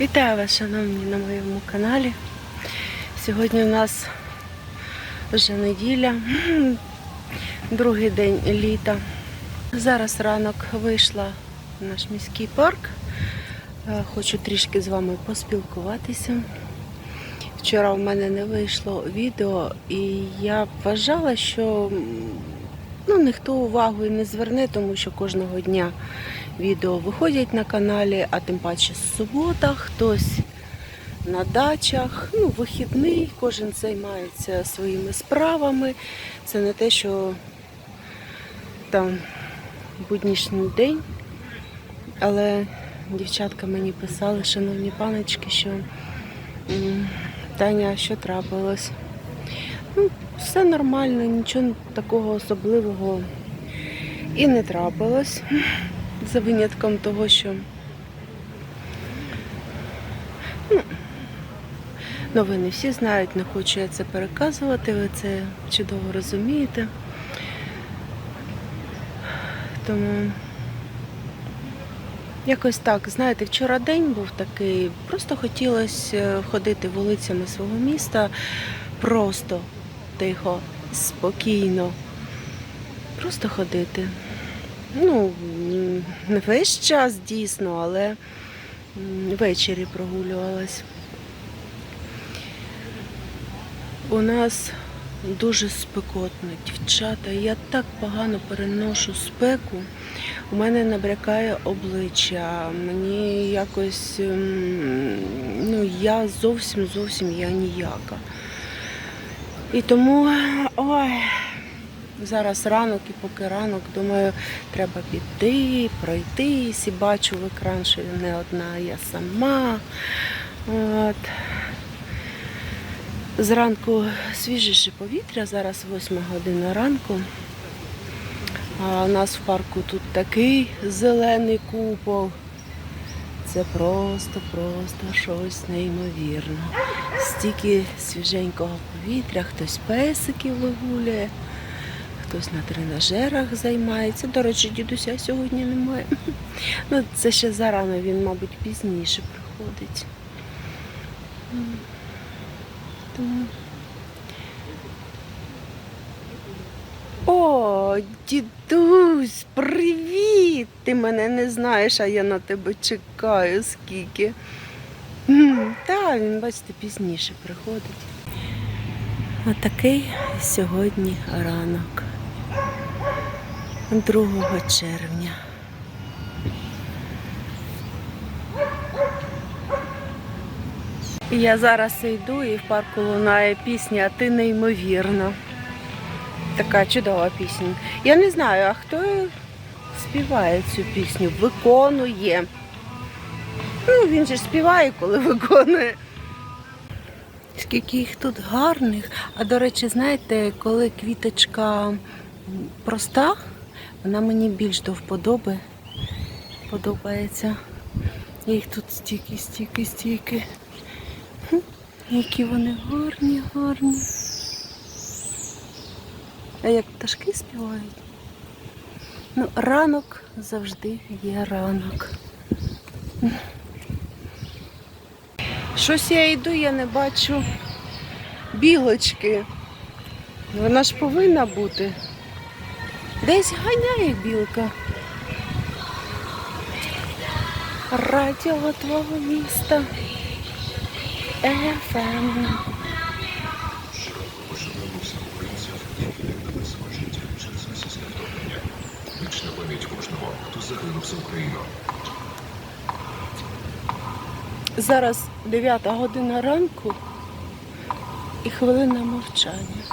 Вітаю вас, шановні, на моєму каналі. Сьогодні у нас вже неділя, другий день літа. Зараз ранок вийшла в наш міський парк. Е, Хочу трішки з вами поспілкуватися. Вчора в мене не вийшло відео, і я вважала, що ну, ніхто увагу і не зверне, тому що кожного дня відео виходять на каналі, а тим паче субота хтось на дачах, ну, вихідний, кожен займається своїми справами. Це не те, що там буднішній день. Але дівчатка мені писали, шановні паночки, що Таня, що трапилось? Ну, все нормально, нічого такого особливого і не трапилось. За винятком того, що ну, новини всі знають, не хочу я це переказувати, ви це чудово розумієте. Тому якось так, знаєте, вчора день був такий, просто хотілося ходити вулицями свого міста, просто тихо, спокійно. Просто ходити. Ну, не весь час дійсно, але ввечері прогулювалась. У нас дуже спекотно, дівчата. Я так погано переношу спеку. У мене набрякає обличчя. Мені якось, ем, ну, я зовсім зовсім я ніяка. І тому, ой, зараз ранок і поки ранок, думаю, треба піти, пройтись і бачу в екран, що не одна, я сама. От. Зранку свіжіше повітря, зараз 8 година ранку. А у нас в парку тут такий зелений купол. Це просто, просто щось неймовірне. Стільки свіженького повітря, хтось песиків вигуляє, хтось на тренажерах займається. До речі, дідуся сьогодні немає. Ну, це ще зарано, він, мабуть, пізніше приходить. Тому... О, дідусь, привіт! Ти мене не знаєш, а я на тебе чекаю скільки. М, Та, він, бачите, пізніше приходить. Отакий сьогодні ранок. 2 червня. Я зараз йду і в парку лунає пісня Ти неймовірна. Така чудова пісня. Я не знаю, а хто співає цю пісню, виконує. Ну, він же ж співає, коли виконує. Скільки їх тут гарних. А до речі, знаєте, коли квіточка проста, вона мені більш до вподоби подобається. Їх тут стільки, стільки, стільки. Які вони гарні, гарні. А як пташки співають? Ну, ранок завжди є ранок. Щось я йду, я не бачу білочки. Вона ж повинна бути. Десь ганяє білка. Радіо твого міста. ФМ. Вічна пам'ять кожного, хто загинув за Україну. Зараз 9 година ранку і хвилина мовчання.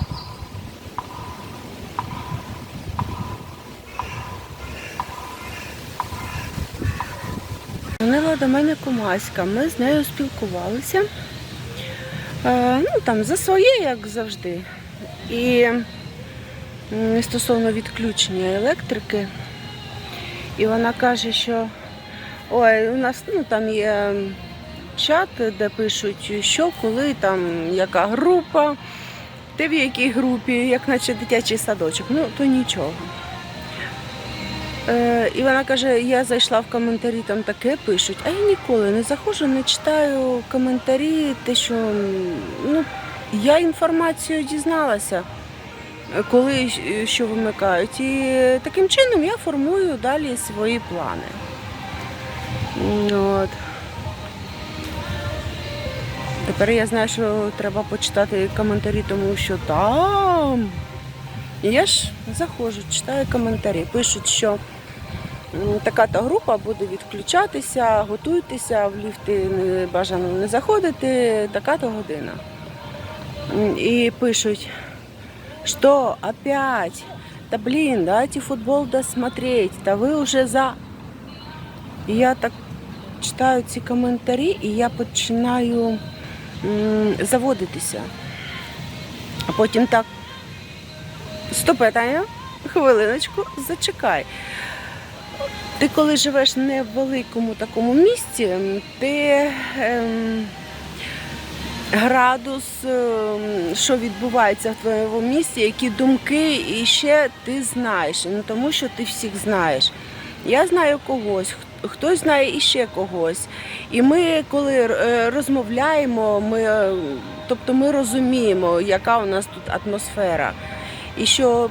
Дзвонила до мене Кумаська, ми з нею спілкувалися. Е, ну, там, за своє, як завжди. І стосовно відключення електрики. І вона каже, що ой, у нас ну, там є чат, де пишуть, що, коли, там, яка група, ти в якій групі, як наче дитячий садочок. Ну, то нічого. Е, і вона каже: я зайшла в коментарі, там таке пишуть, а я ніколи не заходжу, не читаю коментарі, те, що ну, я інформацію дізналася, коли що вимикають. І таким чином я формую далі свої плани. От. Тепер я знаю, що треба почитати коментарі, тому що там. І я ж заходжу, читаю коментарі. Пишуть, що м, така-то група буде відключатися, готуйтеся, в ліфти бажано не заходити, така-то година. І пишуть, що опять? Та блін, дайте футбол досмотреть, та ви вже за. І я так читаю ці коментарі, і я починаю заводитися. А потім так. Стоп, Таня, хвилиночку, зачекай. Ти коли живеш не в великому такому місті, ти ем, градус, ем, що відбувається в твоєму місті, які думки, і ще ти знаєш. Ну, тому що ти всіх знаєш. Я знаю когось, хтось знає іще когось. І ми, коли е, розмовляємо, ми, е, тобто ми розуміємо, яка у нас тут атмосфера. І що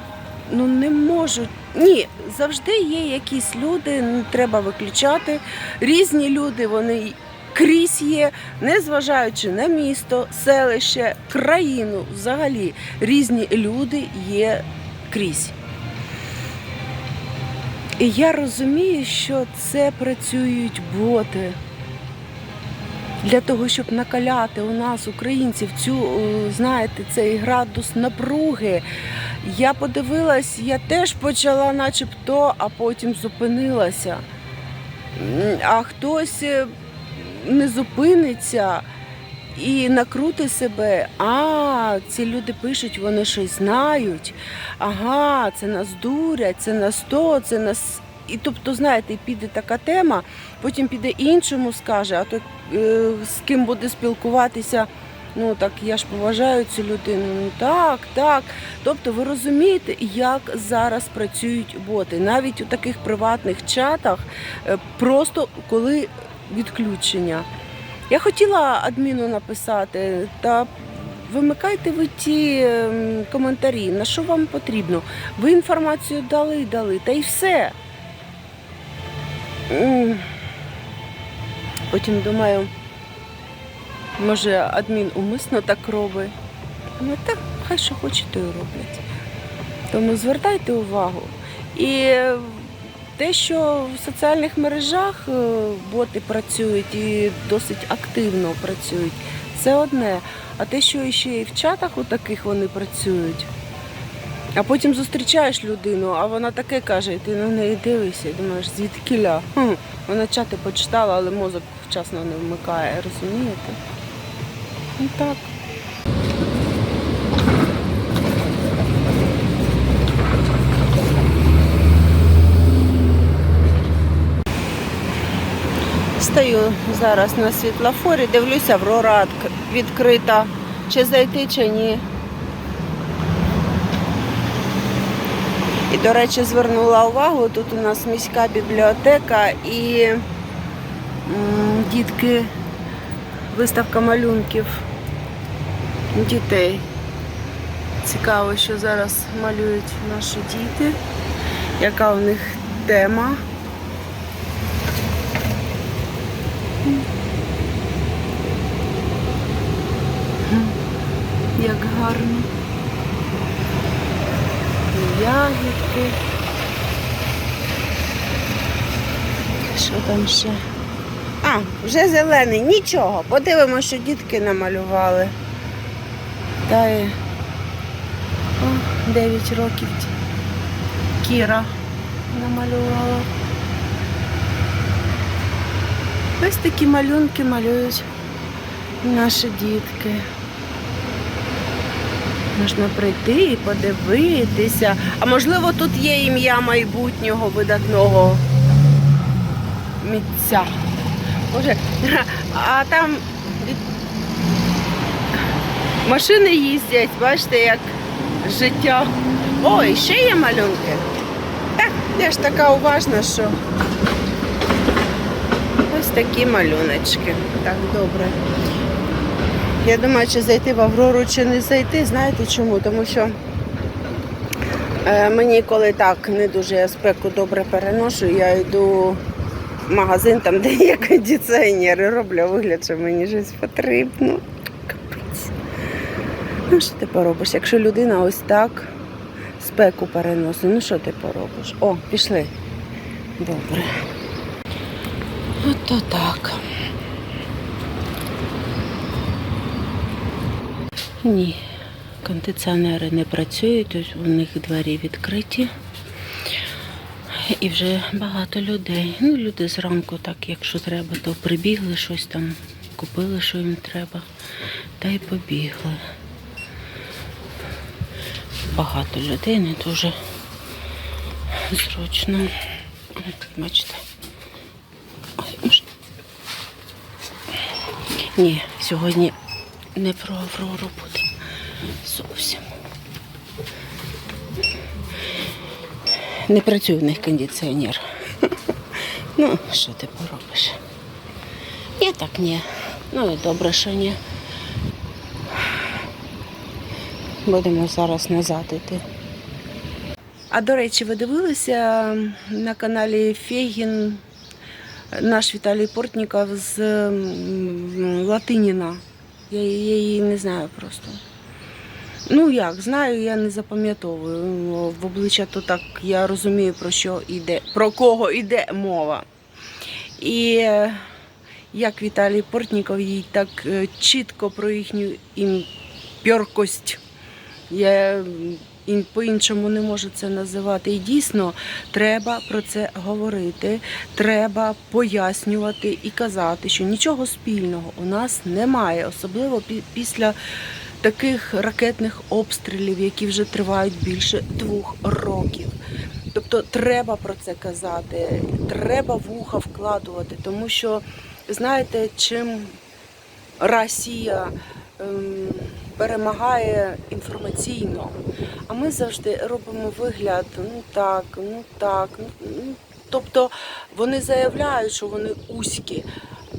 ну, не можуть. Ні, завжди є якісь люди, не треба виключати. Різні люди, вони крізь є, незважаючи на місто, селище, країну взагалі. Різні люди є крізь. І я розумію, що це працюють боти. Для того, щоб накаляти у нас, українців, цю, е, знаєте, цей градус напруги. Я подивилась, я теж почала начебто, а потім зупинилася. А хтось е, не зупиниться і накрути себе. А, ці люди пишуть, вони щось знають. Ага, це нас дурять, це нас то, це нас. І тобто, знаєте, піде така тема, потім піде іншому скаже, а то е, з ким буде спілкуватися. Ну так я ж поважаю цю людину. Ну так, так. Тобто ви розумієте, як зараз працюють боти. Навіть у таких приватних чатах, е, просто коли відключення. Я хотіла адміну написати, та вимикайте ви ті ем, коментарі, на що вам потрібно. Ви інформацію дали, дали, та й все. Потім думаю, може адмін умисно так робить. Ну так, хай що хоче, то і роблять. Тому звертайте увагу. І те, що в соціальних мережах е, боти працюють і досить активно працюють, це одне. А те, що ще і в чатах у таких вони працюють. А потім зустрічаєш людину, а вона таке каже, і ти на неї дивишся і думаєш, звідкіля? Хм, вона чати почитала, але мозок вчасно не вмикає, розумієте? Ну так. Стою зараз на світлофорі, дивлюся, Аврора відк- відкрита. Чи зайти, чи ні. До речі, звернула увагу, тут у нас міська бібліотека і дітки, виставка малюнків дітей. Цікаво, що зараз малюють наші діти, яка у них тема. Як гарно. Ягідки. Що там ще? А, вже зелений, нічого. Подивимося, що дітки намалювали. Та О, 9 років Кіра намалювала. Ось такі малюнки малюють наші дітки. Можна прийти і подивитися. А можливо, тут є ім'я майбутнього видатного митця. Боже, а там машини їздять, бачите, як життя. Ой, ще є малюнки. Я ж така уважна, що ось такі малюночки. Так, добре. Я думаю, чи зайти в Аврору, чи не зайти. Знаєте чому? Тому що е, мені коли так не дуже я спеку добре переношу, я йду в магазин, там, де є кондиціонери, роблю вигляд, що мені щось потрібно. Капець. Ну, що ти поробиш? Якщо людина ось так спеку переносить, ну що ти поробиш? О, пішли. Добре. Ото так. Ні, кондиціонери не працюють, у них двері відкриті. І вже багато людей. Ну, люди зранку, так, якщо треба, то прибігли щось там, купили, що їм треба, та й побігли. Багато людей, не дуже зручно. Бачите. Ні, сьогодні не про Аврору буде зовсім. Не працює в них кондиціонер. Ну, що ти поробиш? Я так ні. Ну і добре, що ні. Будемо зараз назад йти. А до речі, ви дивилися на каналі Фейгін наш Віталій Портніков з Латиніна. Я, її не знаю просто. Ну як, знаю, я не запам'ятовую. В обличчя то так я розумію, про що йде, про кого йде мова. І е, як Віталій Портніков їй так е, чітко про їхню імпьоркость. Я по-іншому не можу це називати. І дійсно треба про це говорити, треба пояснювати і казати, що нічого спільного у нас немає, особливо після таких ракетних обстрілів, які вже тривають більше двох років. Тобто треба про це казати, треба вуха вкладувати, тому що знаєте, чим Росія ем, перемагає інформаційно, а ми завжди робимо вигляд, ну так, ну так. Ну, ну, тобто вони заявляють, що вони узькі,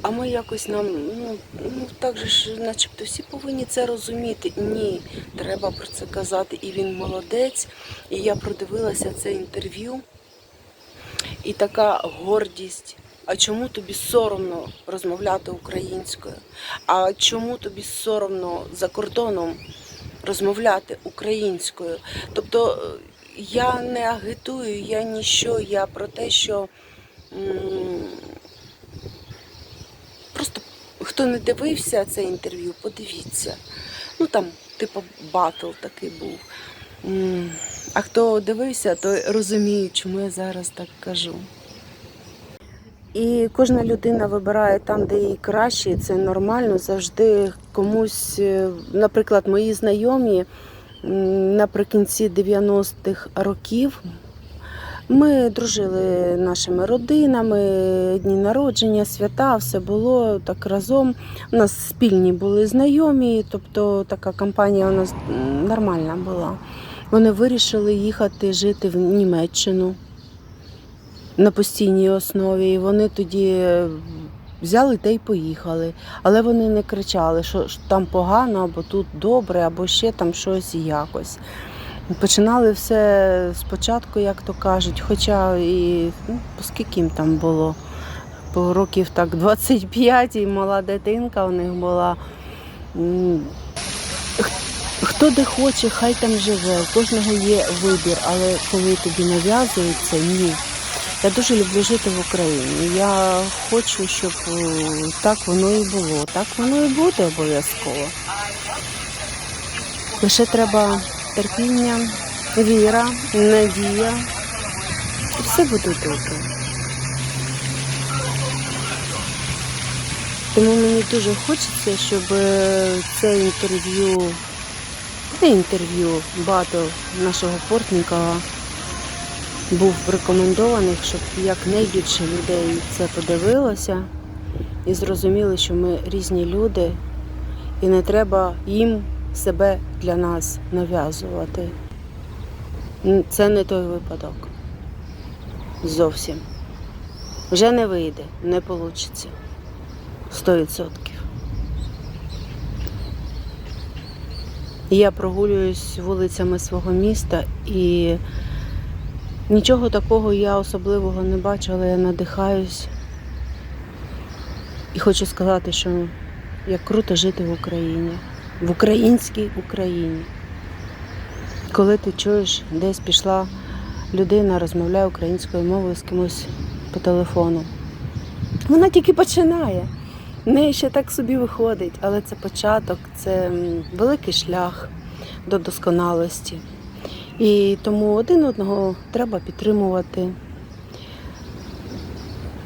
а ми якось нам, ну, ну так же ж, начебто, всі повинні це розуміти. Ні, треба про це казати. І він молодець. І я продивилася це інтерв'ю. І така гордість. А чому тобі соромно розмовляти українською? А чому тобі соромно за кордоном розмовляти українською? Тобто е, я не агітую, я ніщо, я про те, що просто хто не дивився це інтерв'ю, подивіться. Ну там, типу, батл такий був. А хто дивився, той розуміє, чому я зараз так кажу. І кожна людина вибирає там, де їй краще, і це нормально. Завжди комусь, е, наприклад, мої знайомі наприкінці 90-х років. Ми дружили нашими родинами, дні народження, свята, все було так разом. У нас спільні були знайомі, тобто така компанія у нас нормальна була. Вони вирішили їхати жити в Німеччину на постійній основі. І вони тоді е, взяли та й поїхали. Але вони не кричали, що там погано, або тут добре, або ще там щось і якось. Починали все спочатку, як то кажуть, хоча і ну, скільки їм там було. По років так 25 і мала дитинка у них була. Хто де хоче, хай там живе, у кожного є вибір, але коли тобі нав'язують це, ні. Я дуже люблю жити в Україні. Я хочу, щоб е, так воно і було. Так воно і буде обов'язково. Лише треба терпіння, віра, надія. І все буде добре. Тому мені дуже хочеться, щоб е, це інтерв'ю, не інтерв'ю, батл нашого Портнікова був рекомендований, щоб якнайбільше людей це подивилося і зрозуміли, що ми різні люди, і не треба їм себе для нас нав'язувати. Це не той випадок. Зовсім. Вже не вийде, не вийде. Сто відсотків. Я прогулююсь вулицями свого міста і нічого такого я особливого не бачу, але я надихаюсь. І хочу сказати, що як круто жити в Україні, в українській Україні. Коли ти чуєш, десь пішла людина, розмовляє українською мовою з кимось по телефону. Вона тільки починає. В неї ще так собі виходить, але це початок, це великий шлях до досконалості. І тому один одного треба підтримувати,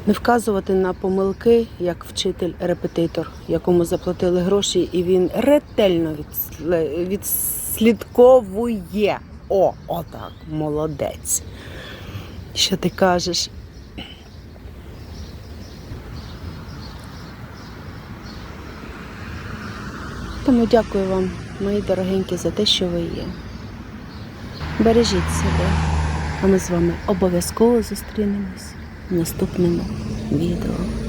не вказувати на помилки, як вчитель-репетитор, якому заплатили гроші, і він ретельно відслідковує. О, отак, молодець. Що ти кажеш? Тому дякую вам, мої дорогенькі, за те, що ви є. Бережіть себе, а ми з вами обов'язково зустрінемось в наступному відео.